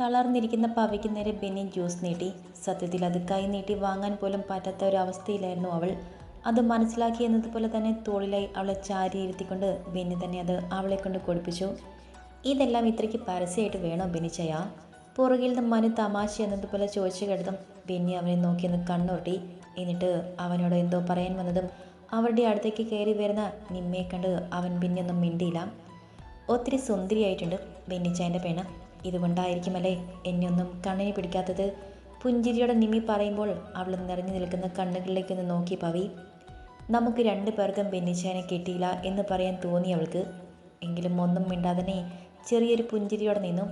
തളർന്നിരിക്കുന്ന പവയ്ക്ക് നേരെ ബെന്നി ജ്യൂസ് നീട്ടി. സത്യത്തിൽ അത് കൈ നീട്ടി വാങ്ങാൻ പോലും പറ്റാത്ത ഒരു അവസ്ഥയിലായിരുന്നു അവൾ. അത് മനസ്സിലാക്കി എന്നതുപോലെ തന്നെ തോളിലായി അവളെ ചാരി ഇരുത്തിക്കൊണ്ട് ബെന്നി തന്നെ അത് അവളെ കൊണ്ട് കൊടുപ്പിച്ചു. ഇതെല്ലാം ഇത്രയ്ക്ക് പരസ്യമായിട്ട് വേണോ ബെനിച്ചയ പുറകിൽ നിന്ന് മനു തമാശ എന്നതുപോലെ ചോദിച്ചു കേട്ടതും ബെന്നി അവനെ നോക്കിയൊന്ന് കണ്ണോട്ടി എന്നിട്ട് അവനോട് എന്തോ പറയാൻ വന്നതും അവരുടെ അടുത്തേക്ക് കയറി വരുന്ന നിമ്മയെ കണ്ട് അവൻ പിന്നെ ഒന്നും മിണ്ടിയില്ല. ഒത്തിരി സുന്ദരിയായിട്ടുണ്ട് ബെന്നിച്ചായന്റെ പെണ്ണ് ഇതുകൊണ്ടായിരിക്കുമല്ലേ എന്നെയൊന്നും കണ്ണിനെ പിടിക്കാത്തത്? പുഞ്ചിരിയോടെ നിമി പറയുമ്പോൾ അവൾ നിറഞ്ഞു നിൽക്കുന്ന കണ്ണുകളിലേക്ക് ഒന്ന് നോക്കി പവി. നമുക്ക് രണ്ടു പേർക്കും ബെന്നിച്ചായനെ കിട്ടിയില്ല എന്ന് പറയാൻ തോന്നി അവൾക്ക്. എങ്കിലും ഒന്നും മിണ്ടാതെ ചെറിയൊരു പുഞ്ചിരിയോടെ നിന്നു.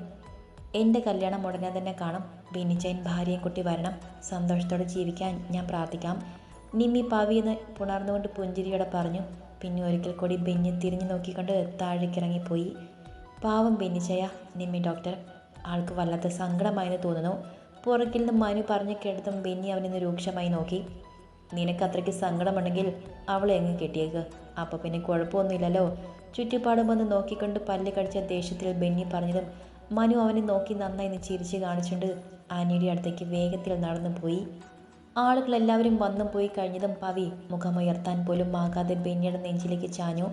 എന്റെ കല്യാണം ഉടനെ തന്നെ കാണും. ബെന്നിച്ചായൻ ഭാര്യയും കുട്ടി വരണം. സന്തോഷത്തോടെ ജീവിക്കാൻ ഞാൻ പ്രാർത്ഥിക്കാം. നിമ്മി പവിയെന്ന് പുണർന്നുകൊണ്ട് പുഞ്ചിരിയോടെ പറഞ്ഞു. പിന്നെ ഒരിക്കൽ കൂടി ബെന്നി തിരിഞ്ഞു നോക്കിക്കൊണ്ട് താഴേക്കിറങ്ങിപ്പോയി. പാവം ബെന്നിച്ചയ നിമ്മി ഡോക്ടർ. ആൾക്ക് വല്ലാത്ത സങ്കടമായെന്ന് തോന്നുന്നു. പുറകിൽ നിന്ന് മനു പറഞ്ഞു കേട്ടതും ബെന്നി അവനിന്ന് രൂക്ഷമായി നോക്കി. നിനക്ക് അത്രയ്ക്ക് സങ്കടമുണ്ടെങ്കിൽ അവളെ എങ്ങ് കെട്ടിയേക്ക്. അപ്പോൾ പിന്നെ കുഴപ്പമൊന്നുമില്ലല്ലോ. ചുറ്റുപാടും വന്ന് നോക്കിക്കൊണ്ട് പല്ല് കടിച്ച ദേഷ്യത്തിൽ ബെന്നി പറഞ്ഞതും മനു അവനെ നോക്കി നന്നായി നിന്ന് ചിരിച്ച് കാണിച്ചുകൊണ്ട് ആനിയുടെ അടുത്തേക്ക് വേഗത്തിൽ നടന്നു പോയി. ആളുകളെല്ലാവരും വന്നും പോയി കഴിഞ്ഞതും പവി മുഖമുയർത്താൻ പോലും ആകാതെ ബെന്നിയുടെ നെഞ്ചിലേക്ക് ചാഞ്ഞു.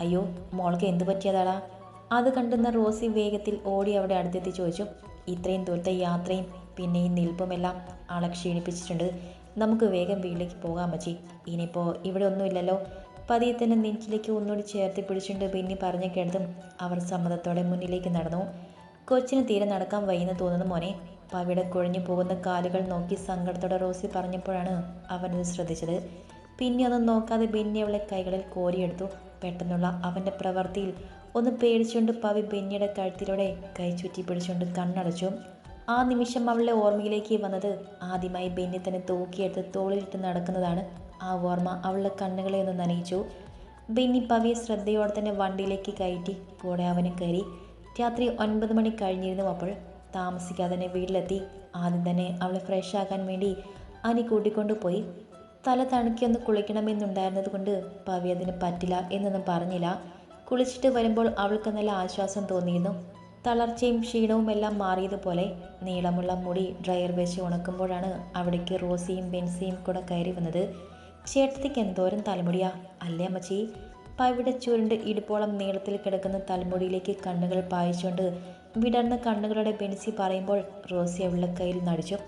അയ്യോ മോൾക്ക് എന്തു പറ്റിയതാടാ? അത് കണ്ടുന്ന റോസി വേഗത്തിൽ ഓടി അവിടെ അടുത്തെത്തി ചോദിച്ചു ഇത്രയും ദൂരത്തെ യാത്രയും പിന്നെ ഈ നിൽപ്പുമെല്ലാം ആളെ ക്ഷീണിപ്പിച്ചിട്ടുണ്ട്. നമുക്ക് വേഗം വീട്ടിലേക്ക് പോകാം മച്ചി ഇനിയിപ്പോൾ ഇവിടെ ഒന്നുമില്ലല്ലോ. പതിയെ തന്നെ നെഞ്ചിലേക്ക് ഒന്നുകൂടി ചേർത്തി പിടിച്ചുകൊണ്ട് പിന്നെ പറഞ്ഞു കേട്ടതും അവർ സമ്മതത്തോടെ മുന്നിലേക്ക് നടന്നു. കൊച്ചിന് തീരെ നടക്കാൻ വയ്യെന്ന് തോന്നുന്ന മോനെ. പവിയുടെ കുഴഞ്ഞു പോകുന്ന കാലുകൾ നോക്കി സങ്കടത്തോടെ റോസി പറഞ്ഞപ്പോഴാണ് അവനത് ശ്രദ്ധിച്ചത്. പിന്നെ ഒന്നും നോക്കാതെ പിന്നെ അവളെ കൈകളിൽ കോരിയെടുത്തു. പെട്ടെന്നുള്ള അവന്റെ പ്രവൃത്തിയിൽ ഒന്ന് പേടിച്ചുകൊണ്ട് പവി ബെന്നിയുടെ കഴുത്തിലൂടെ കൈ ചുറ്റി പിടിച്ചുകൊണ്ട് കണ്ണടച്ചു. ആ നിമിഷം അവളുടെ ഓർമ്മയിലേക്ക് വന്നത് ആദ്യമായി ബെന്നി തന്നെ തൂക്കിയെടുത്ത് തോളിലിട്ട് നടക്കുന്നതാണ്. ആ ഓർമ്മ അവളുടെ കണ്ണുകളെ ഒന്ന് നനയിച്ചു. ബെന്നി പവിയെ ശ്രദ്ധയോടെ തന്നെ വണ്ടിയിലേക്ക് കയറ്റി കൂടെ അവനെ കയറി. രാത്രി ഒൻപത് മണി കഴിഞ്ഞിരുന്നു അപ്പോൾ താമസിക്കാതെ തന്നെ വീട്ടിലെത്തി. ആദ്യം തന്നെ അവളെ ഫ്രഷ് ആക്കാൻ വേണ്ടി അനി കൂട്ടിക്കൊണ്ടുപോയി. തല തണുക്കിയൊന്ന് കുളിക്കണമെന്നുണ്ടായിരുന്നത് കൊണ്ട് പവി അതിന് പറ്റില്ല എന്നൊന്നും പറഞ്ഞില്ല. കുളിച്ചിട്ട് വരുമ്പോൾ അവൾക്ക് നല്ല ആശ്വാസം തോന്നിയിരുന്നു തളർച്ചയും ക്ഷീണവും എല്ലാം മാറിയതുപോലെ നീളമുള്ള മുടി ഡ്രയർ വെച്ച് ഉണക്കുമ്പോഴാണ് അവിടേക്ക് റോസിയും ബെൻസിയും കൂടെ കയറി വന്നത്. ചേട്ടത്തിക്ക് എന്തോരം തലമുടിയാ അല്ലേ അമ്മച്ചി? പവിയുടെ ചുരുണ്ട് ഇടുപ്പോളം നീളത്തിൽ കിടക്കുന്ന തലമുടിയിലേക്ക് കണ്ണുകൾ പായിച്ചുകൊണ്ട് വിടർന്ന കണ്ണുകളുടെ ബെൻസി പറയുമ്പോൾ റോസി അവളുടെ കയ്യിൽ നടിച്ചു.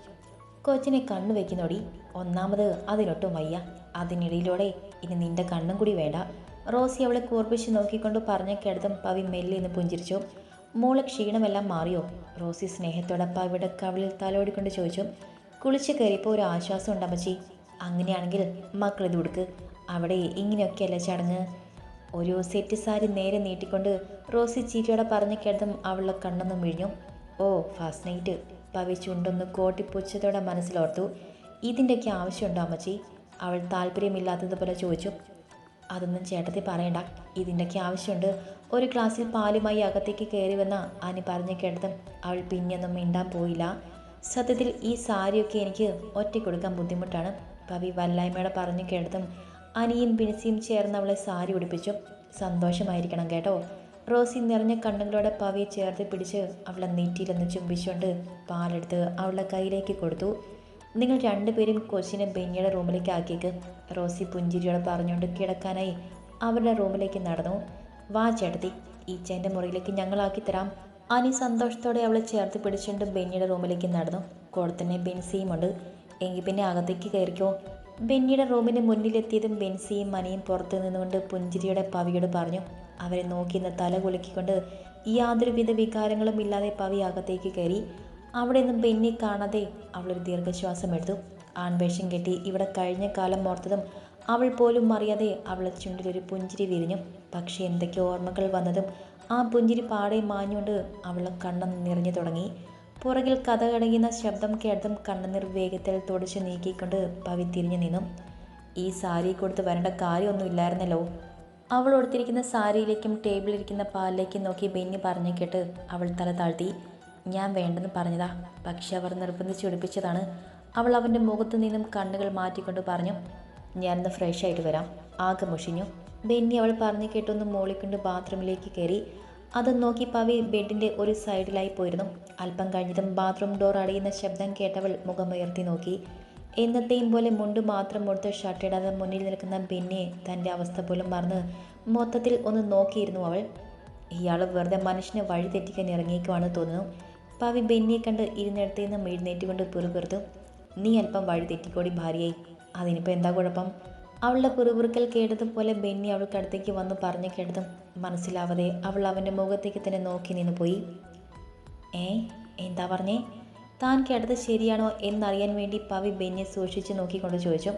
കൊച്ചിനെ കണ്ണു വെക്കുന്നോടി ഒന്നാമത് അതിനൊട്ടും വയ്യ. അതിനിടയിലൂടെ ഇനി നിന്റെ കണ്ണും കൂടി വേണ്ട. റോസി അവളെ കൂർപ്പിച്ച് നോക്കിക്കൊണ്ട് പറഞ്ഞ കിടത്തും പവി മെല്ലെ എന്ന് പുഞ്ചിരിച്ചു. മോളെ ക്ഷീണമെല്ലാം മാറിയോ? റോസി സ്നേഹത്തോടെ പവിയുടെ കവിളിൽ തലോടിക്കൊണ്ട് ചോദിച്ചു. കുളിച്ച് കയറിയപ്പോൾ ഒരു ആശ്വാസം ഉണ്ടമ്മച്ചി അങ്ങനെയാണെങ്കിൽ മക്കൾ ഇത് കൊടുക്ക് അവിടെ ഇങ്ങനെയൊക്കെയല്ല ചടങ്ങ്? ഒരു സെറ്റ് സാരി നേരെ നീട്ടിക്കൊണ്ട് റോസി ചീറ്റിയോടെ പറഞ്ഞു കേട്ടതും അവളുടെ കണ്ണൊന്നും വിഴിഞ്ഞു ഓ ഫാസ്റ്റ് നൈറ്റ്. പവി ചുണ്ടൊന്ന് കോട്ടിപ്പൊച്ചതോടെ മനസ്സിലോർത്തു. ഇതിന്റെയൊക്കെ ആവശ്യമുണ്ടോ അമ്മച്ചി? അവൾ താല്പര്യമില്ലാത്തതുപോലെ ചോദിച്ചു. അതൊന്നും ചേട്ടത്തി പറയണ്ട. ഇതിന്റെയൊക്കെ ആവശ്യമുണ്ട്. ഒരു ഗ്ലാസ്സിൽ പാലുമായി അകത്തേക്ക് കയറി വന്ന അനി പറഞ്ഞു കേട്ടതും അവൾ പിന്നെയൊന്നും മിണ്ടാൻ പോയില്ല. സത്യത്തിൽ ഈ സാരിയൊക്കെ എനിക്ക് ഒറ്റ കൊടുക്കാൻ ബുദ്ധിമുട്ടാണ്. പവി വല്ലായ്മയോടെ പറഞ്ഞു കേട്ടതും അനിയും ബിൻസിയും ചേർന്ന് അവളെ സാരി ഉടുപ്പിച്ചു. സന്തോഷമായിരിക്കണം കേട്ടോ. റോസി നിറഞ്ഞ കണ്ണുകളോടെ പവിയെ ചേർത്ത് പിടിച്ച് അവളെ നെറ്റിയിലൊന്ന് ചുംബിച്ചുകൊണ്ട് പാലെടുത്ത് അവളുടെ കയ്യിലേക്ക് കൊടുത്തു. നിങ്ങൾ രണ്ടുപേരും കൊച്ചിനെ ബെന്നിയുടെ റൂമിലേക്ക് ആക്കിയേക്ക് റോസി പുഞ്ചിരിയോടെ പറഞ്ഞുകൊണ്ട് കിടക്കാനായി അവരുടെ റൂമിലേക്ക് നടന്നു. വാ ചേട്ടത്തി ഈച്ചേന്റെ മുറിയിലേക്ക് ഞങ്ങളാക്കി തരാം. അനി സന്തോഷത്തോടെ അവളെ ചേർത്ത് പിടിച്ചുകൊണ്ട് ബെന്നിയുടെ റൂമിലേക്ക് നടന്നു. കൂടെ തന്നെ ബെൻസിയുമുണ്ട്. എങ്കിൽ പിന്നെ അകത്തേക്ക് കയറിക്കോ. ബെന്നിയുടെ റൂമിന് മുന്നിലെത്തിയതും ബെൻസിയും മനിയും പുറത്തു നിന്നുകൊണ്ട് പുഞ്ചിരിയുടെ പവിയോട് പറഞ്ഞു. അവരെ നോക്കി നിന്ന് തല കുലുക്കിക്കൊണ്ട് യാതൊരുവിധ വികാരങ്ങളും ഇല്ലാതെ പവി അകത്തേക്ക് കയറി. അവിടെ നിന്നും ബെന്നി കാണാതെ അവളൊരു ദീർഘശ്വാസം എടുത്തു. ആൺവേഷം കെട്ടി ഇവിടെ കഴിഞ്ഞ കാലം ഓർത്തതും അവൾ പോലും അറിയാതെ അവളെ ചുണ്ടിലൊരു പുഞ്ചിരി വിരിഞ്ഞു. പക്ഷേ എന്തൊക്കെ ഓർമ്മകൾ വന്നതും ആ പുഞ്ചിരി പാടെ മാഞ്ഞുകൊണ്ട് അവളെ കണ്ണം നിറഞ്ഞു തുടങ്ങി. പുറകിൽ കഥ കടങ്ങുന്ന ശബ്ദം കേട്ടതും കണ്ണുനീർ വേഗത്തിൽ തുടച്ച് നീക്കിക്കൊണ്ട് പവി തിരിഞ്ഞു നിന്നു. ഈ സാരി കൊടുത്ത് വരേണ്ട കാര്യമൊന്നും ഇല്ലായിരുന്നല്ലോ. അവൾ ഉടുത്തിരിക്കുന്ന സാരിയിലേക്കും ടേബിളിലിരിക്കുന്ന പാലിലേക്കും നോക്കി ബെന്നി പറഞ്ഞു കേട്ട് അവൾ തല താഴ്ത്തി. ഞാൻ വേണ്ടെന്ന് പറഞ്ഞതാ. പക്ഷെ അവർ നിർബന്ധിച്ച് ഒടിപ്പിച്ചതാണ് അവൾ അവന്റെ മുഖത്തു നിന്നും കണ്ണുകൾ മാറ്റിക്കൊണ്ട് പറഞ്ഞു ഞാനൊന്ന് ഫ്രഷ് ആയിട്ട് വരാം. ആകെ മുഷിഞ്ഞു. ബെന്നി അവൾ പറഞ്ഞു കേട്ടൊന്ന് മോളിക്കൊണ്ട് ബാത്റൂമിലേക്ക് കയറി. അത് നോക്കി പവി ബെഡിന്റെ ഒരു സൈഡിലായി പോയിരുന്നു. അല്പം കഴിഞ്ഞതും ബാത്റൂം ഡോർ അടയുന്ന ശബ്ദം കേട്ടവൾ മുഖമുയർത്തി നോക്കി. എന്നത്തെയും പോലെ മുണ്ട് മാത്രം കൊടുത്ത് ഷർട്ടിടാതെ മുന്നിൽ നിൽക്കുന്ന ബെന്നിയെ തന്റെ അവസ്ഥ പോലും മറന്ന് മൊത്തത്തിൽ ഒന്ന് നോക്കിയിരുന്നു അവൾ. ഇയാൾ വെറുതെ മനുഷ്യനെ വഴി തെറ്റിക്കാൻ ഇറങ്ങിയേക്കുവാണെന്ന് തോന്നുന്നു. പവി ബെന്നിയെ കണ്ട് ഇരുന്നിടത്ത് നിന്ന് എഴുന്നേറ്റുകൊണ്ട് പിറുപിറുത്തു നീ അല്പം വഴി തെറ്റിക്കോടി ഭാര്യയായി. അതിനിപ്പോൾ എന്താ കുഴപ്പം? അവളുടെ പിറുപിറുക്കൽ കേട്ടതുപോലെ ബെന്നി അവൾക്കടുത്തേക്ക് വന്ന് പറഞ്ഞു കേട്ടതും മനസ്സിലാവതെ അവൾ അവന്റെ മുഖത്തേക്ക് തന്നെ നോക്കി നിന്ന് പോയി. ഏ എന്താ പറഞ്ഞേ? താൻ കേട്ടത് ശരിയാണോ എന്നറിയാൻ വേണ്ടി പവി ബെന്നിയെ സൂക്ഷിച്ച് നോക്കിക്കൊണ്ട് ചോദിച്ചു.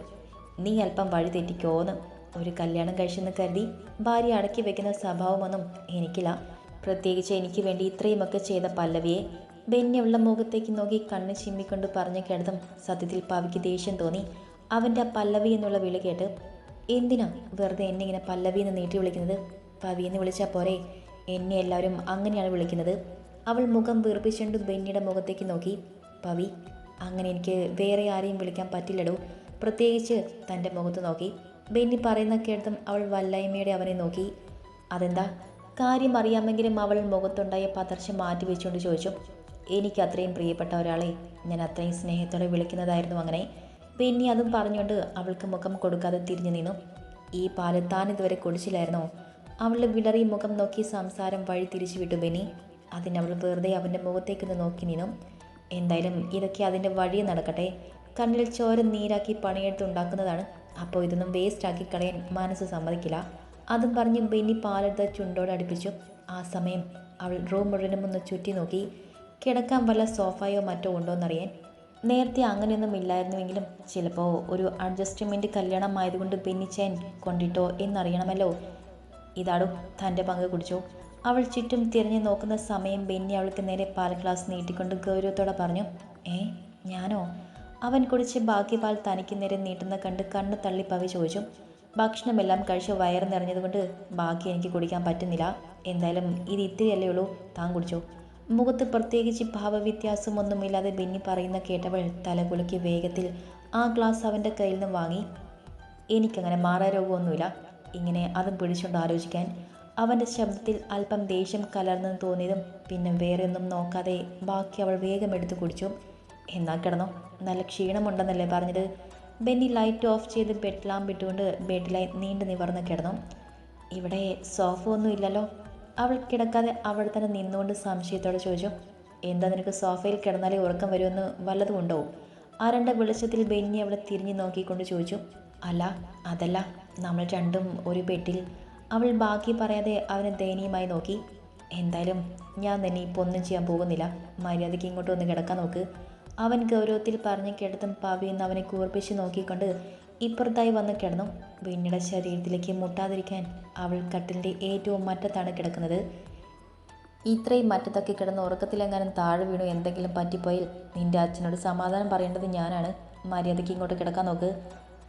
നീ അല്പം വഴി തെറ്റിക്കോന്ന്. ഒരു കല്യാണം കഴിച്ചെന്ന് കരുതി ഭാര്യ അടക്കി വെക്കുന്ന സ്വഭാവമൊന്നും എനിക്കില്ല. പ്രത്യേകിച്ച് എനിക്ക് വേണ്ടി ഇത്രയുമൊക്കെ ചെയ്ത പല്ലവിയെ ബെന്നി അവളുടെ മുഖത്തേക്ക് നോക്കി കണ്ണ് ചിമ്മിക്കൊണ്ട് പറഞ്ഞു കേട്ടതും സത്യത്തിൽ പവിക്ക് ദേഷ്യം തോന്നി. അവന്റെ പല്ലവി എന്നുള്ള വിളി കേട്ട് എന്തിനാ വെറുതെ എന്നെ ഇങ്ങനെ പല്ലവി എന്ന് നീട്ടി വിളിക്കുന്നത്? പവി എന്ന് വിളിച്ചാൽ പോരെ? എന്നെ എല്ലാവരും അങ്ങനെയാണ് വിളിക്കുന്നത്. അവൾ മുഖം വീർപ്പിച്ചുകൊണ്ട് ബെന്നിയുടെ മുഖത്തേക്ക് നോക്കി. പവി അങ്ങനെ എനിക്ക് വേറെ ആരെയും വിളിക്കാൻ പറ്റില്ലടോ. പ്രത്യേകിച്ച് തന്റെ മുഖത്ത് നോക്കി. ബെന്നി പറയുന്ന കേട്ടതും അവൾ വല്ലായ്മയുടെ അവനെ നോക്കി. അതെന്താ? കാര്യം അറിയാമെങ്കിലും അവൾ മുഖത്തുണ്ടായ പതർച്ച മാറ്റി വെച്ചുകൊണ്ട് ചോദിച്ചു. എനിക്ക് അത്രയും പ്രിയപ്പെട്ട ഒരാളെ ഞാൻ അത്രയും സ്നേഹത്തോടെ വിളിക്കുന്നതായിരുന്നു അങ്ങനെ പിന്നെ അതും പറഞ്ഞുകൊണ്ട് അവൾക്ക് മുഖം കൊടുക്കാതെ തിരിഞ്ഞു നിന്നു. ഈ പാൽ താൻ ഇതുവരെ കുടിച്ചില്ലായിരുന്നോ? അവളുടെ വിളറി മുഖം നോക്കി സംസാരം വഴി തിരിച്ചു വിട്ടു ബെന്നി. അതിനവൾ വെറുതെ അവന്റെ മുഖത്തേക്കൊന്ന് നോക്കി നിന്നു. എന്തായാലും ഇതൊക്കെ അതിന്റെ വഴി നടക്കട്ടെ. കണ്ണിൽ ചോര നീരാക്കി പണിയെടുത്ത് ഉണ്ടാക്കുന്നതാണ്. അപ്പോൾ ഇതൊന്നും വേസ്റ്റ് ആക്കി കളയാൻ മനസ്സ് സമ്മതിക്കില്ല. അതും പറഞ്ഞ് ബെന്നി പാലെടുത്ത് ചുണ്ടോട് അടുപ്പിച്ചു. ആ സമയം അവൾ റൂം മുഴുവനും ഒന്ന് ചുറ്റി നോക്കി. കിടക്കാൻ വല്ല സോഫയോ മറ്റോ ഉണ്ടോയെന്നറിയാൻ നേരത്തെ അങ്ങനെയൊന്നും ഇല്ലായിരുന്നുവെങ്കിലും ചിലപ്പോൾ ഒരു അഡ്ജസ്റ്റ്മെന്റ് കല്യാണം ആയതുകൊണ്ട് ഭിന്നിച്ചേൻ കൊണ്ടിട്ടോ എന്നറിയണമല്ലോ. ഇതാടു തന്റെ പങ്ക് കുടിച്ചോ. അവൾ ചുറ്റും തിരിഞ്ഞു നോക്കുന്ന സമയം ബെന്നി അവൾക്ക് നേരെ പാൽ ഗ്ലാസ് നീട്ടിക്കൊണ്ട് ഗൗരവത്തോടെ പറഞ്ഞു ഏ ഞാനോ? അവൻ കുടിച്ച് ബാക്കി പാൽ തനിക്ക് നേരെ നീട്ടുന്ന കണ്ട് കണ്ണ് തള്ളി പവി ചോദിച്ചു ഭക്ഷണമെല്ലാം കഴിച്ച് വയറ് നിറഞ്ഞതുകൊണ്ട് ബാക്കി എനിക്ക് കുടിക്കാൻ പറ്റുന്നില്ല. എന്തായാലും ഇത് ഇത്തിരിയല്ലേ ഉള്ളൂ. താൻ കുടിച്ചോ? മുഖത്ത് പ്രത്യേകിച്ച് ഭാവവ്യത്യാസമൊന്നുമില്ലാതെ ബെന്നി പറയുന്ന കേട്ടവൾ തലകുലുക്കി വേഗത്തിൽ ആ ഗ്ലാസ് അവന്റെ കയ്യിൽ നിന്ന് വാങ്ങി. എനിക്കങ്ങനെ മാറാരോഗമൊന്നുമില്ല ഇങ്ങനെ അതും പിടിച്ചുകൊണ്ട് ആലോചിക്കാൻ. അവന്റെ ശബ്ദത്തിൽ അല്പം ദേഷ്യം കലർന്നെന്ന് തോന്നിയതും പിന്നെ വേറെ ഒന്നും നോക്കാതെ ബാക്കി അവൾ വേഗം എടുത്തു കുടിച്ചു. എന്നാൽ കിടന്നോ? നല്ല ക്ഷീണമുണ്ടെന്നല്ലേ പറഞ്ഞത്? ബെന്നി ലൈറ്റ് ഓഫ് ചെയ്ത് ബെഡ് ലാമ്പ് ഇട്ടുകൊണ്ട് ബെഡിലായി നീണ്ടു നിവർന്ന് കിടന്നു. ഇവിടെ സോഫ ഒന്നും ഇല്ലല്ലോ. അവൾ കിടക്കാതെ അവൾ തന്നെ നിന്നുകൊണ്ട് സംശയത്തോടെ ചോദിച്ചു എന്താ നിനക്ക് സോഫയിൽ കിടന്നാലേ ഉറക്കം വരുമെന്ന് വല്ലതും ഉണ്ടോ? ആരണ്ട വെളിച്ചത്തിൽ ബെന്നി അവളെ തിരിഞ്ഞു നോക്കിക്കൊണ്ട് ചോദിച്ചു അല്ല അതല്ല നമ്മൾ രണ്ടും ഒരു പെട്ടിൽ അവൾ ബാക്കി പറയാതെ അവനെ ദയനീയമായി നോക്കി എന്തായാലും ഞാൻ തന്നെ ഇപ്പോൾ ഒന്നും ചെയ്യാൻ പോകുന്നില്ല. മര്യാദയ്ക്ക് ഇങ്ങോട്ട് ഒന്ന് കിടക്കാൻ നോക്ക്. അവൻ ഗൗരവത്തിൽ പറഞ്ഞ് കിടത്തും പാവിയെന്ന് അവനെ കൂർപ്പിച്ച് നോക്കിക്കൊണ്ട് ഇപ്പുറത്തായി വന്ന് കിടന്നു. പിന്നീട് ശരീരത്തിലേക്ക് മുട്ടാതിരിക്കാൻ അവൾ കട്ടിലിന്റെ ഏറ്റവും മറ്റത്താണ് കിടക്കുന്നത്. ഇത്രയും മറ്റത്തൊക്കെ കിടന്ന് ഉറക്കത്തിലെങ്ങാനും താഴെ വീണു എന്തെങ്കിലും പറ്റിപ്പോയാൽ നിന്റെ അച്ഛനോട് സമാധാനം പറയേണ്ടത് ഞാനാണ്. മര്യാദയ്ക്ക് ഇങ്ങോട്ട് കിടക്കാൻ നോക്ക്.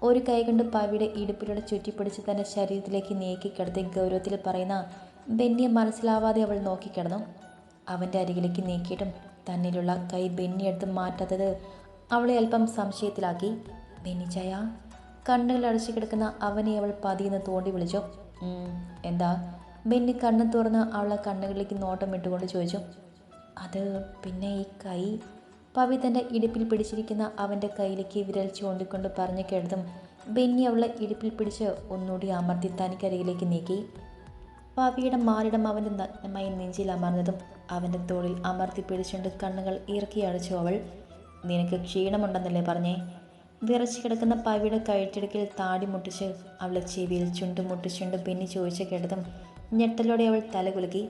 ഒരു കൈ കൊണ്ട് പവിയുടെ ഇടുപ്പിലൂടെ ചുറ്റിപ്പിടിച്ച് തന്റെ ശരീരത്തിലേക്ക് നീക്കി കിടത്തി ഗൗരവത്തിൽ പറയുന്ന ബെന്നിയെ മനസ്സിലാവാതെ അവൾ നോക്കിക്കിടന്നു അവന്റെ അരികിലേക്ക് നീക്കിയിട്ടും തന്നിലുള്ള കൈ ബെന്നി എടുത്ത് മാറ്റാത്തത് അവളെ അല്പം സംശയത്തിലാക്കി. ബെന്നിച്ചായ കണ്ണുകൾ അടച്ചു കിടക്കുന്ന അവനെ അവൾ പതിയെന്ന് തോണ്ടി വിളിച്ചു. എന്താ? ബെന്നി കണ്ണ് തുറന്ന് അവളെ കണ്ണുകളിലേക്ക് നോട്ടം ഇട്ടുകൊണ്ട് ചോദിച്ചു. അത് പിന്നെ ഈ കൈ? പവി തന്റെ ഇടുപ്പിൽ പിടിച്ചിരിക്കുന്ന അവന്റെ കയ്യിലേക്ക് വിരൽ ചൂണ്ടിക്കൊണ്ട് പറഞ്ഞു കേട്ടതും ബെന്നി അവളെ ഇടുപ്പിൽ പിടിച്ച് ഒന്നുകൂടി അമർത്തി തനിക്കരികിലേക്ക് നീക്കി. പവിയുടെ മാറിടം അവന്റെ നഗ്നമായി നെഞ്ചിൽ അമർന്നതും അവന്റെ തോളിൽ അമർത്തി പിടിച്ചുകൊണ്ട് കണ്ണുകൾ ഇറക്കി അടച്ചു അവൾ നിനക്ക് ക്ഷീണമുണ്ടെന്നല്ലേ പറഞ്ഞേ? വിറച്ചു കിടക്കുന്ന പവിയുടെ കഴുത്തിടുക്കിൽ താടി മുട്ടിച്ച് അവളെ ചെവിയിൽ ചുണ്ട് മുട്ടിച്ചുണ്ട് പിന്നെ ചോദിച്ചു കേട്ടതും ഞെട്ടലോടെ അവൾ തലകുലുക്കി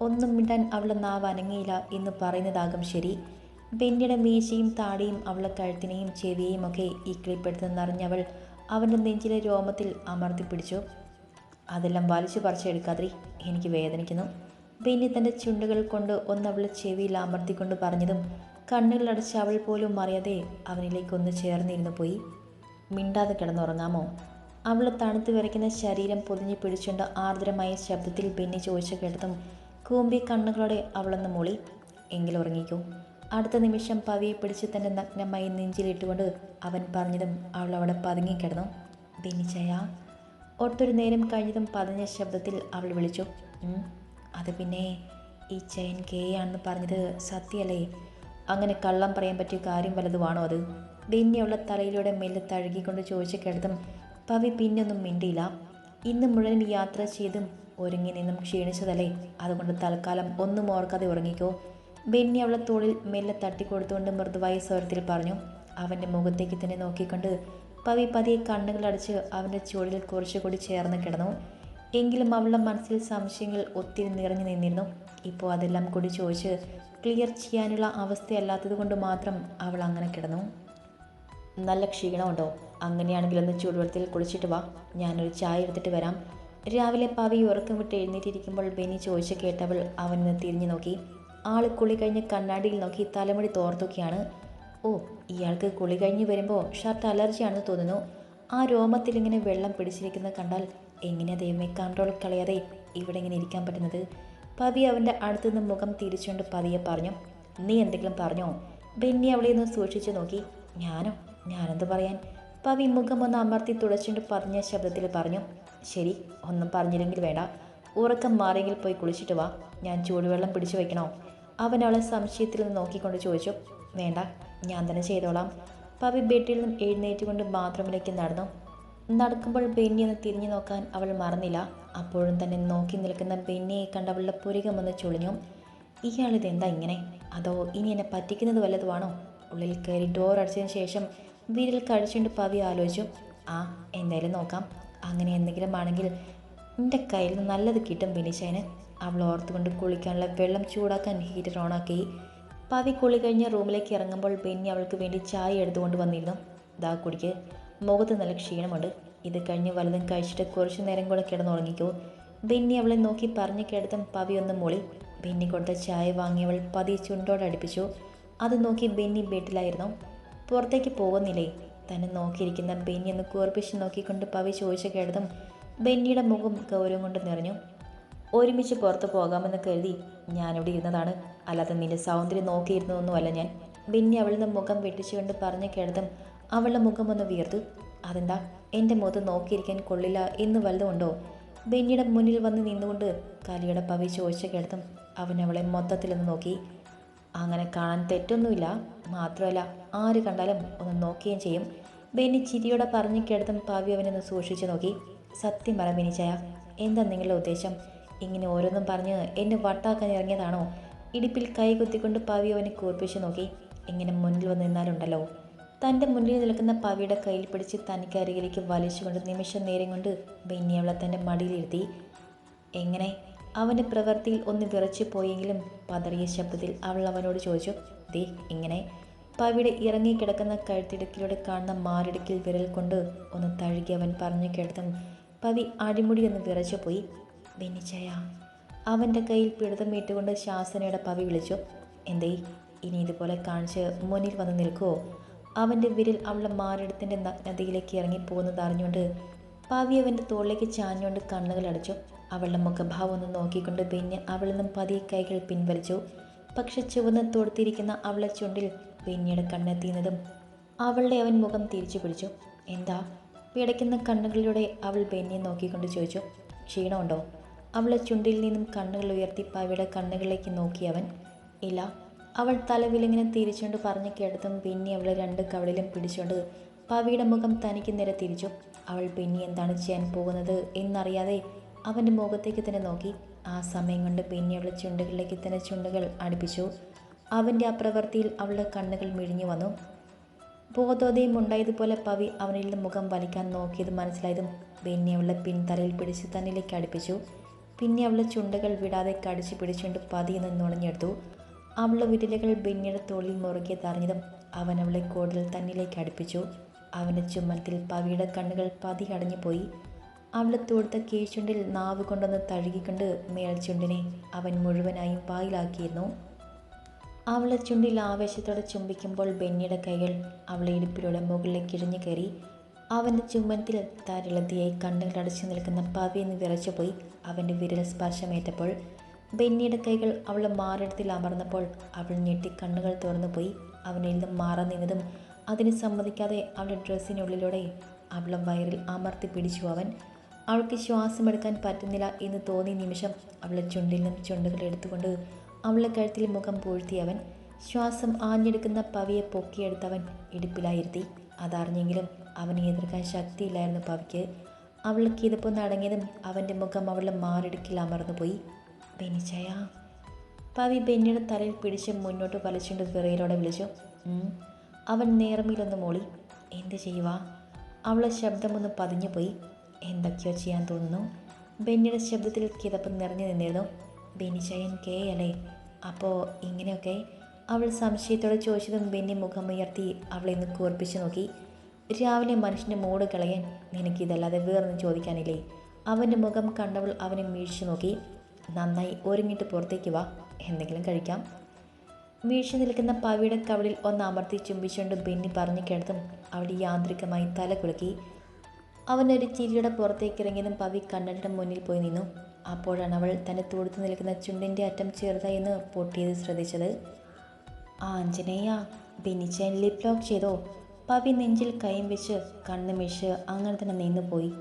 ഒന്നും മിണ്ടാൻ അവളെ നാവ് അനങ്ങിയില്ല എന്ന് പറയുന്നതാകും ശരി. ബെന്നിയുടെ മീശയും താടിയും അവളെ കഴുത്തിനെയും ചെവിയെയും ഒക്കെ ഇക്കിളിപ്പെടുത്തുന്നറിഞ്ഞവൾ അവന്റെ നെഞ്ചിലെ രോമത്തിൽ അമർത്തി പിടിച്ചു. അതെല്ലാം വലിച്ചു പറിച്ചെടുക്കാതിരി എനിക്ക് വേദനിക്കുന്നു ബെന്നി തന്റെ ചുണ്ടുകൾ കൊണ്ട് ഒന്നവളെ ചെവിയിൽ അമർത്തിക്കൊണ്ട് പറഞ്ഞതും കണ്ണുകളടച്ച് അവൾ പോലും അറിയാതെ അവനിലേക്കൊന്ന് ചേർന്നിരുന്നു പോയി. മിണ്ടാതെ കിടന്നുറങ്ങാമോ? അവൾ തണുത്ത് വിറയ്ക്കുന്ന ശരീരം പൊതിഞ്ഞു പിടിച്ചുകൊണ്ട് ആർദ്രമായ ശബ്ദത്തിൽ ബെന്നി ചോദിച്ച കേട്ടതും കൂമ്പി കണ്ണുകളോടെ അവളൊന്ന് മൂളി. എങ്കിൽ ഉറങ്ങിക്കോ. അടുത്ത നിമിഷം പവിയെ പിടിച്ച് തന്റെ നഗ്നമായി നെഞ്ചിലിട്ടുകൊണ്ട് അവൻ പറഞ്ഞതും അവൾ അവിടെ പതുങ്ങിക്കിടന്നു ബെന്നിച്ചയ ഒട്ടൊരു നേരം കഴിഞ്ഞതും പതിഞ്ഞ ശബ്ദത്തിൽ അവൾ വിളിച്ചു. അത് പിന്നെ ഈ ചയൻ കേ ആണെന്ന് പറഞ്ഞത് സത്യമല്ലേ അങ്ങനെ കള്ളം പറയാൻ പറ്റിയ കാര്യം വല്ലതുമാണോ അത്? ബെന്നിയുള്ള തലയിലൂടെ മെല്ലെ തഴുകിക്കൊണ്ട് ചോദിച്ച കിടത്തും പവി പിന്നൊന്നും മിണ്ടിയില്ല. ഇന്ന് മുഴുവൻ യാത്ര ചെയ്തും ഒരുങ്ങി നിന്നും ക്ഷീണിച്ചതല്ലേ? അതുകൊണ്ട് തൽക്കാലം ഒന്നും ഓർക്കാതെ ഉറങ്ങിക്കോ. ബെന്നി അവളെ തോളിൽ മെല്ലെ തട്ടിക്കൊടുത്തുകൊണ്ട് മൃദുവായ സ്വരത്തിൽ പറഞ്ഞു. അവന്റെ മുഖത്തേക്ക് തന്നെ നോക്കിക്കൊണ്ട് പവി പതിയെ കണ്ണുകളടച്ച് അവന്റെ ചുവടിൽ കുറച്ചുകൂടി ചേർന്ന് കിടന്നു. എങ്കിലും അവളുടെ മനസ്സിൽ സംശയങ്ങൾ ഒത്തിരി നിറഞ്ഞു നിന്നിരുന്നു. ഇപ്പോൾ അതെല്ലാം കൂടി ചോദിച്ച് ക്ലിയർ ചെയ്യാനുള്ള അവസ്ഥയല്ലാത്തത് കൊണ്ട് മാത്രം അവൾ അങ്ങനെ കിടന്നു. നല്ല ക്ഷീണമുണ്ടോ? അങ്ങനെയാണെങ്കിൽ ഒന്ന് ചൂടുവെള്ളത്തിൽ കുളിച്ചിട്ട് വാ. ഞാനൊരു ചായ എടുത്തിട്ട് വരാം. രാവിലെ പവി ഉറക്കം വിട്ട് എഴുന്നേറ്റിരിക്കുമ്പോൾ ബെന്നി ചോദിച്ച കേട്ടവൾ അവനെ തിരിഞ്ഞു നോക്കി. ആൾ കുളി കഴിഞ്ഞ് കണ്ണാടിയിൽ നോക്കി തലമുടി തോർത്തൊക്കെയാണ് ഓ ഇയാൾക്ക് കുളി കഴിഞ്ഞ് വരുമ്പോൾ ഷർട്ട് അലർജിയാണെന്ന് തോന്നുന്നു. ആ രോമത്തിൽ ഇങ്ങനെ വെള്ളം പിടിച്ചിരിക്കുന്നത് കണ്ടാൽ എങ്ങനെയാണ് ദൈവമേ കൺട്രോൾ കളയാതെ ഇവിടെ ഇങ്ങനെ ഇരിക്കാൻ പറ്റുന്നത്? പവി അവന്റെ അടുത്തുനിന്ന് മുഖം തിരിച്ചുകൊണ്ട് പതിയെ പറഞ്ഞു നീ എന്തെങ്കിലും പറഞ്ഞോ? ബെന്നി അവളെ ഒന്ന് സൂക്ഷിച്ചു നോക്കി. ഞാനോ? ഞാനെന്ത് പറയാൻ? പവി മുഖം ഒന്ന് അമർത്തി തുടച്ചുകൊണ്ട് പതിഞ്ഞ ശബ്ദത്തിൽ പറഞ്ഞു ശരി ഒന്നും പറഞ്ഞില്ലെങ്കിൽ വേണ്ട. ഉറക്കം മാറിയെങ്കിൽ പോയി കുളിച്ചിട്ട് വാ. ഞാൻ ചൂടുവെള്ളം പിടിച്ചു വയ്ക്കണോ അവൻ അവളെ സംശയത്തിൽ നിന്ന് നോക്കിക്കൊണ്ട് ചോദിച്ചു വേണ്ട ഞാൻ തന്നെ ചെയ്തോളാം. പവി ബെഡിൽ നിന്നും എഴുന്നേറ്റുകൊണ്ട് ബാത്റൂമിലേക്ക് നടന്നു. നടക്കുമ്പോൾ ബെന്നി ഒന്ന് തിരിഞ്ഞു നോക്കാൻ അവൾ മറന്നില്ല. അപ്പോഴും തന്നെ നോക്കി നിൽക്കുന്ന ബെന്നിയെ കണ്ട് അവളുടെ പുരികം ഒന്ന് ചുളിഞ്ഞു. ഇയാളിത് എന്താ ഇങ്ങനെ? അതോ ഇനി എന്നെ പറ്റിക്കുന്നത് വല്ലതുമാണോ ഉള്ളിൽ കയറി ഡോർ അടച്ചതിന് ശേഷം വിരൽ കഴിച്ചുകൊണ്ട് പവി ആലോചിച്ചു. ആ എന്തായാലും നോക്കാം. അങ്ങനെ എന്തെങ്കിലും ആണെങ്കിൽ എന്റെ കയ്യിൽ നിന്ന് നല്ലത് കിട്ടും ബിനിശേന് അവൾ ഓർത്തുകൊണ്ട് കുളിക്കാനുള്ള വെള്ളം ചൂടാക്കാൻ ഹീറ്റർ ഓണാക്കി പവി കുളി കഴിഞ്ഞ് റൂമിലേക്ക് ഇറങ്ങുമ്പോൾ ബെന്നി അവൾക്ക് വേണ്ടി ചായ എടുത്തുകൊണ്ട് വന്നിരുന്നു. ദാ കുടിക്ക്. മുഖത്ത് നല്ല ക്ഷീണമുണ്ട്. ഇത് കഴിഞ്ഞ് വലുതും കഴിച്ചിട്ട് കുറച്ച് നേരം കൂടെ കിടന്നുറങ്ങിക്കോ. ബെന്നി അവളെ നോക്കി പറഞ്ഞു കിടത്തും പവി ഒന്ന് മൂളി. ബെന്നി കൊടുത്ത ചായ വാങ്ങിയവൾ പതി ചുണ്ടോടെ അടുപ്പിച്ചു. അത് നോക്കി ബെന്നി ബെഡിലായിരുന്നു പുറത്തേക്ക് പോകുന്നില്ലേ? തന്നെ നോക്കിയിരിക്കുന്ന ബെന്നി ഒന്ന് കൂർപ്പിച്ച് നോക്കിക്കൊണ്ട് പവി ചോദിച്ച കിടതും ബെന്നിയുടെ മുഖം ഗൗരവം കൊണ്ട് നിറഞ്ഞു. ഒരുമിച്ച് പുറത്ത് പോകാമെന്ന് കരുതി ഞാനിവിടെ ഇരുന്നതാണ്. അല്ലാതെ നിന്റെ സൗന്ദര്യം നോക്കിയിരുന്നതൊന്നുമല്ല ഞാൻ. ബെന്നി അവളിൽ മുഖം വെട്ടിച്ചുകൊണ്ട് പറഞ്ഞു കിടതും അവളുടെ മുഖം ഒന്ന് വീർത്തു അതെന്താ? എന്റെ മുഖത്ത് നോക്കിയിരിക്കാൻ കൊള്ളില്ല എന്ന് വല്ലതുമുണ്ടോ ബെന്നിയുടെ മുന്നിൽ വന്ന് നിന്നുകൊണ്ട് കലിയുടെ പവി ചോദിച്ച കേൾത്തും അവൻ അവളെ മൊത്തത്തിലൊന്ന് നോക്കി. അങ്ങനെ കാണാൻ തെറ്റൊന്നുമില്ല മാത്രമല്ല ആര് കണ്ടാലും ഒന്ന് നോക്കുകയും ചെയ്യും. ബെന്നി ചിരിയോടെ പറഞ്ഞു കിടത്തും പാവി അവനൊന്ന് സൂക്ഷിച്ചു നോക്കി. സത്യം പറ ബെനിച്ചായ എന്താ നിങ്ങളുടെ ഉദ്ദേശം? ഇങ്ങനെ ഓരോന്നും പറഞ്ഞ് എന്നെ വട്ടാക്കാൻ ഇറങ്ങിയതാണോ? ഇടുപ്പിൽ കൈ കുത്തിക്കൊണ്ട് പാവി അവനെ കൂർപ്പിച്ചു നോക്കി. ഇങ്ങനെ മുന്നിൽ വന്ന് നിന്നാലുണ്ടല്ലോ. തന്റെ മുന്നിൽ നിൽക്കുന്ന പവിയുടെ കയ്യിൽ പിടിച്ച് തനിക്ക് അരികിലേക്ക് വലിച്ചുകൊണ്ട് നിമിഷം നേരം കൊണ്ട് ബെന്നിയവളെ തന്റെ മടിയിലിരുത്തി എങ്ങനെ അവന്റെ പ്രവൃത്തിയിൽ ഒന്ന് വിറച്ചു പോയെങ്കിലും പതറിയ ശബ്ദത്തിൽ അവൾ അവനോട് ചോദിച്ചു. ദേ ഇങ്ങനെ പവിയുടെ ഇറങ്ങിക്കിടക്കുന്ന കഴുത്തിടുക്കിലൂടെ കാണുന്ന മാറിടുക്കിൽ വിരൽ കൊണ്ട് ഒന്ന് തഴുകി അവൻ പറഞ്ഞു കേട്ടതും പവി അടിമുടി ഒന്ന് വിറച്ചു പോയി. ബെന്നിച്ചയ അവന്റെ കയ്യിൽ പിടുത്തം വീട്ടുകൊണ്ട് ശാസനയുടെ പവി വിളിച്ചു. എന്തേ? ഇനി ഇതുപോലെ കാണിച്ച് മുന്നിൽ വന്ന് നിൽക്കുമോ അവന്റെ വിരൽ അവളുടെ മാറിടത്തിന്റെ നഗ്നതയിലേക്ക് ഇറങ്ങിപ്പോകുന്നത് അറിഞ്ഞുകൊണ്ട് പാവി അവന്റെ തോളിലേക്ക് ചാഞ്ഞുകൊണ്ട് കണ്ണുകൾ അടച്ചു. അവളുടെ മുഖഭാവം ഒന്ന് നോക്കിക്കൊണ്ട് പിന്നെ അവളിൽ നിന്നും പതിയെ കൈകൾ പിൻവലിച്ചു. പക്ഷെ ചുവന്ന് തൊടുത്തിരിക്കുന്ന അവളെ ചുണ്ടിൽ ബെന്നിയുടെ കണ്ണെത്തിയുന്നതും അവളുടെ അവൻ മുഖം തിരിച്ചു പിടിച്ചു. എന്താ? പിടയ്ക്കുന്ന കണ്ണുകളിലൂടെ അവൾ ബെന്നിയെ നോക്കിക്കൊണ്ട് ചോദിച്ചു. ക്ഷീണമുണ്ടോ? അവളെ ചുണ്ടിൽ നിന്നും കണ്ണുകൾ ഉയർത്തി പാവിയുടെ കണ്ണുകളിലേക്ക് നോക്കി അവൻ ഇല്ല. അവൾ തലവിലിങ്ങനെ തിരിച്ചുകൊണ്ട് പറഞ്ഞു കേട്ടതും പിന്നെ അവളെ രണ്ട് കവളിലും പിടിച്ചുകൊണ്ട് പവിയുടെ മുഖം തനിക്ക് നേരെ തിരിച്ചു. അവൾ പിന്നെ എന്താണ് ചെയ്യാൻ പോകുന്നത്? എന്നറിയാതെ അവന്റെ മുഖത്തേക്ക് തന്നെ നോക്കി. ആ സമയം കൊണ്ട് പിന്നെ അവളുടെ ചുണ്ടുകളിലേക്ക് തന്നെ ചുണ്ടുകൾ അടുപ്പിച്ചു. അവന്റെ ആ പ്രവൃത്തിയിൽ അവളുടെ കണ്ണുകൾ മിഴിഞ്ഞു വന്നു. ബോധോദയം ഉണ്ടായതുപോലെ പവി അവനിൽ നിന്ന് മുഖം വലിക്കാൻ നോക്കിയത് മനസ്സിലായതും പിന്നെ അവളുടെ പിൻതലയിൽ പിടിച്ച് തന്നിലേക്ക് അടുപ്പിച്ചു. പിന്നെ അവളുടെ ചുണ്ടുകൾ വിടാതെ കടിച്ചു പിടിച്ചുകൊണ്ട് പതിയെന്ന് നുണഞ്ഞെടുത്തു അവളുടെ വിരലുകൾ ബെന്നിയുടെ തോളിൽ മുറുകെ തറഞ്ഞതും അവൻ അവളെ കൂടുതൽ തന്നിലേക്ക് അടുപ്പിച്ചു. അവന്റെ ചുമലത്തിൽ പവിയുടെ കണ്ണുകൾ പതി അടഞ്ഞുപോയി അവളെ തൊടുത്ത കീഴ്ചുണ്ടിൽ നാവ് കൊണ്ടൊന്ന് തഴുകിക്കൊണ്ട് മേൽച്ചുണ്ടിനെ അവൻ മുഴുവനായും വായിലാക്കിയിരുന്നു അവളെ ചുണ്ടിൽ ആവേശത്തോടെ ചുംബിക്കുമ്പോൾ ബെന്നിയുടെ കൈകൾ അവളെ ഇടുപ്പിലൂടെ മുകളിലേക്ക് ഇഴഞ്ഞു കയറി. അവന്റെ ചുമ്മനത്തിൽ തരളതിയായി കണ്ണുകൾ അടച്ചു നിൽക്കുന്ന പവിയെന്ന് വിറച്ചുപോയി. അവന്റെ വിരൽ സ്പർശമേറ്റപ്പോൾ ബെന്നിയുടെ കൈകൾ അവളുടെ മാറിടത്തിൽ അമർന്നപ്പോൾ അവൾ ഞെട്ടി കണ്ണുകൾ തുറന്നു പോയി. അവനിൽ നിന്നും മാറാൻ നിന്നതും അതിന് സമ്മതിക്കാതെ അവളുടെ ഡ്രസ്സിനുള്ളിലൂടെ അവളെ വയറിൽ അമർത്തി പിടിച്ചു അവൻ. അവൾക്ക് ശ്വാസമെടുക്കാൻ പറ്റുന്നില്ല എന്ന് തോന്നിയ നിമിഷം അവളെ ചുണ്ടിൽ നിന്നും ചുണ്ടുകൾ എടുത്തുകൊണ്ട് അവളെ കഴുത്തിൽ മുഖം പൂഴ്ത്തി അവൻ. ശ്വാസം ആഞ്ഞെടുക്കുന്ന പവിയെ പൊക്കിയെടുത്തവൻ ഇടുപ്പിലായിരുത്തി. അതറിഞ്ഞെങ്കിലും അവനെ എതിർക്കാൻ ശക്തിയില്ലായിരുന്നു പവിക്ക്. അവൾക്ക് ഇതിപ്പോൾ നടങ്ങിയതും അവന്റെ മുഖം അവളുടെ മാറിടുക്കിൽ അമർന്നുപോയി. ബെനിച്ചയ പവി ബെന്നിയുടെ തലയിൽ പിടിച്ച് മുന്നോട്ട് വലിച്ചുകൊണ്ട് വിറയിലോടെ വിളിച്ചു. അവൻ നേർമയിലൊന്ന് മോളി. എന്ത് ചെയ്യുവാ? അവളെ ശബ്ദമൊന്ന് പതിഞ്ഞു പോയി. എന്തൊക്കെയോ ചെയ്യാൻ തോന്നുന്നു. ബെന്നിയുടെ ശബ്ദത്തിൽ കിതപ്പ് നിറഞ്ഞു നിന്നിരുന്നു. ബെനിച്ചയൻ കെ അല്ലേ? അപ്പോൾ ഇങ്ങനെയൊക്കെ അവൾ സംശയത്തോടെ ചോദിച്ചതും ബെന്നി മുഖമുയർത്തി അവളെ ഒന്ന് കൂർപ്പിച്ചു നോക്കി. രാവിലെ മനുഷ്യന്റെ മൂട് കളയാൻ നിനക്കിതല്ലാതെ വേറൊന്നും ചോദിക്കാനില്ലേ? അവന്റെ മുഖം കണ്ടവൾ അവനെ മീഴിച്ചു നോക്കി. നന്നായി ഒരുങ്ങിട്ട് പുറത്തേക്ക് വാ. എന്തെങ്കിലും കഴിക്കാം. വീഴ്ച നിൽക്കുന്ന പവിയുടെ കവളിൽ ഒന്ന് അമർത്തി ചുംബിച്ചുകൊണ്ട് ബെന്നി പറഞ്ഞു കേട്ടതും അവിടെ യാന്ത്രികമായി തല കുലുക്കി. അവനൊരു ചിരിയുടെ പുറത്തേക്ക് ഇറങ്ങിയതും പവി കണ്ണടയുടെ മുന്നിൽ പോയി നിന്നു. അപ്പോഴാണ് അവൾ തന്റെ തൊടുത്ത് നിൽക്കുന്ന ചുണ്ടിന്റെ അറ്റം ചെറുതായി എന്ന് പൊട്ടിയത് ശ്രദ്ധിച്ചത്. ആഞ്ജനേയ ബെന്നിച്ചൻ ലിപ് ലോക്ക് ചെയ്തോ? പവി നെഞ്ചിൽ കൈയും വെച്ച് കണ്ണുമിഴിച്ച് അങ്ങനെ തന്നെ നിന്നുപോയി